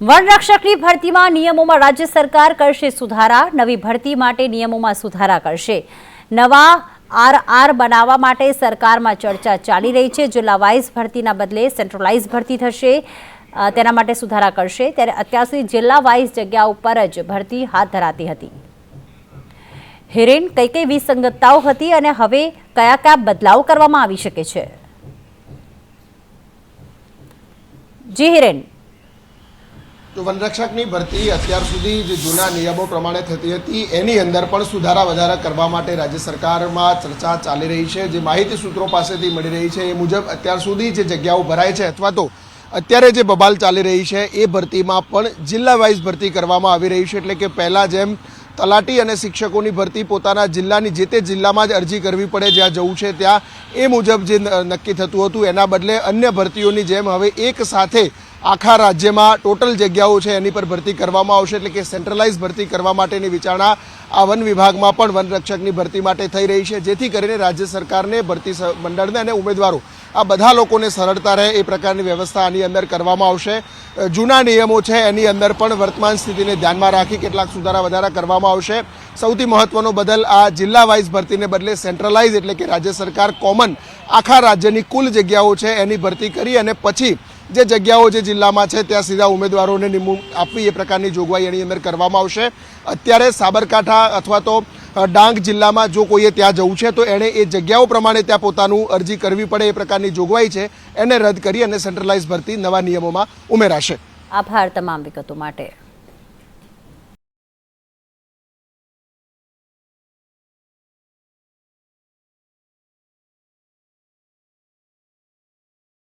વનરક્ષકની ભરતીમાં નિયમોમાં રાજ્ય સરકાર કરશે સુધારા, નવી ભરતી માટે નિયમોમાં સુધારા કરશે. નવા આર આર બનાવવા માટે સરકારમાં ચર્ચા ચાલી રહી છે. જિલ્લા વાઇઝ ભરતીના બદલે સેન્ટ્રલાઇઝ ભરતી થશે તેના માટે સુધારા કરશે. ત્યારે અત્યાર સુધી જિલ્લા વાઇઝ જગ્યા ઉપર જ ભરતી હાથ ધરાતી હતી. હિરેન, કઈ કઈ વિસંગતતાઓ હતી અને હવે કયા કયા બદલાવ કરવામાં આવી શકે છે? જી હિરેન. તો વનરક્ષકની ભરતી અત્યાર સુધી જે જૂના નિયમો પ્રમાણે થતી હતી. એની અંદર પણ સુધારા વધારા કરવા માટે રાજ્ય સરકારમાં ચર્ચા ચાલી રહી છે. જે માહિતી સૂત્રો પાસેથી મળી રહી છે એ મુજબ અત્યાર સુધી જે જગ્યાઓ ભરાય છે અથવા તો અત્યારે જે બબાલ ચાલી રહી છે એ ભરતીમાં પણ જિલ્લા વાઇઝ ભરતી કરવામાં આવી રહી છે. એટલે કે પહેલાં જેમ તલાટી અને શિક્ષકોની ભરતી પોતાના જિલ્લાની જે તે જિલ્લામાં જ અરજી કરવી પડે જ્યાં જવું છે ત્યાં એ મુજબ જે નક્કી થતું હતું. એના બદલે અન્ય ભરતીઓની જેમ હવે એક સાથે આખા રાજ્યમાં ટોટલ જગ્યાઓ છે એની પર ભરતી કરવામાં આવશે એટલે કે સેન્ટ્રલાઇઝ ભરતી કરવા માટેની વિચારણા આ વન વિભાગમાં પણ વનરક્ષકની ભરતી માટે થઈ રહી છે, જેથી કરીને રાજ્ય સરકારને, ભરતી મંડળને અને ઉમેદવારો આ બધા લોકોને સરળતા રહે એ પ્રકારની વ્યવસ્થા આની અંદર કરવામાં આવશે. જૂના નિયમો છે એની અંદર પણ વર્તમાન સ્થિતિને ધ્યાનમાં રાખી કેટલાક સુધારા વધારા કરવામાં આવશે. સૌથી મહત્વનો બદલ આ જિલ્લા વાઇઝ ભરતીને બદલે સેન્ટ્રલાઇઝ એટલે કે રાજ્ય સરકાર કોમન આખા રાજ્યની કુલ જગ્યાઓ છે એની ભરતી કરી અને પછી જે જગ્યાઓ જે જિલ્લામાં છે, ત્યાં સીધા ઉમેદવારોને નિમણૂક આપવી એ પ્રકારની જોગવાઈ એની અંદર કરવામાં આવશે. અત્યારે સાબરકાંઠા અથવા તો ડાંગ જિલ્લામાં જો કોઈએ ત્યાં જવું છે, તો એણે એ જગ્યાઓ પ્રમાણે ત્યાં પોતાનું અરજી કરવી પડે એ પ્રકારની જોગવાઈ છે. એને રદ કરી અને સેન્ટ્રલાઇઝ ભરતી નવા નિયમોમાં ઉમેરાશે. આભાર તમામ વિગતો માટે.